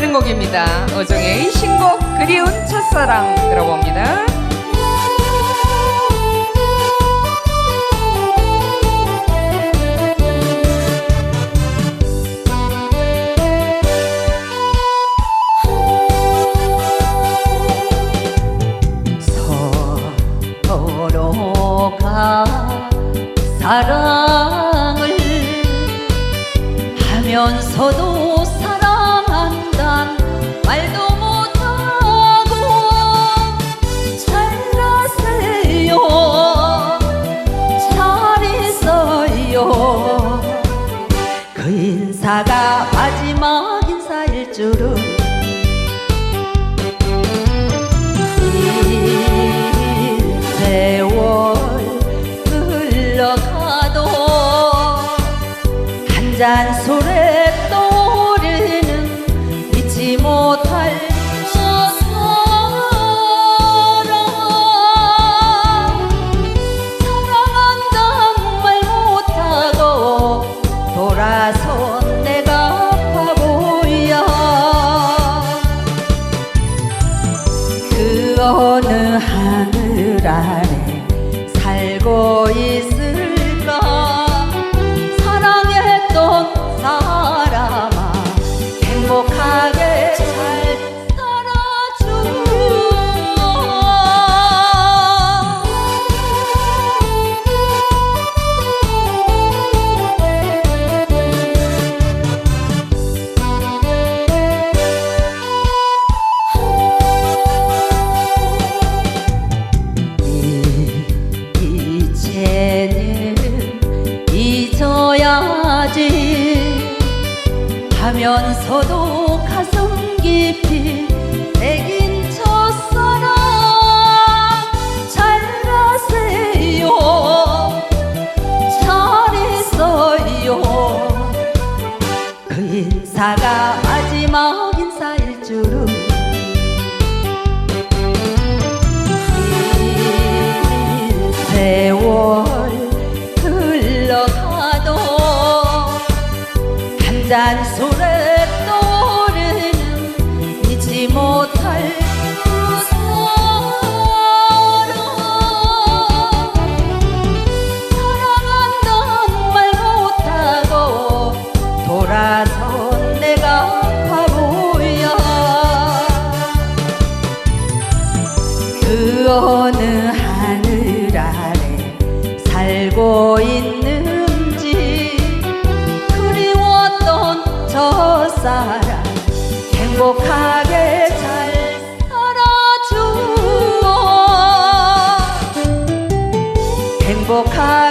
들려드리는 곡입니다. 어종의 신곡 그리운 첫사랑 들어봅니다. 서로가 사랑을 하면서도 그 인사가 마지막 인사일 줄은 이 세월 흘러가도 한잔 술에 살고 잊어야지 하면서도 가슴 깊이 새긴 첫사랑 잘 가세요. 잘 있어요. 그 인사가 마지막 인사일 줄은 술에 떠오르는 잊지 못할 그 사랑 사랑한단 말 못하고 돌아선 내가 바보야 그 어느 하늘 아래 살고 있는 살아 행복하게 잘 살아주어. 행복하게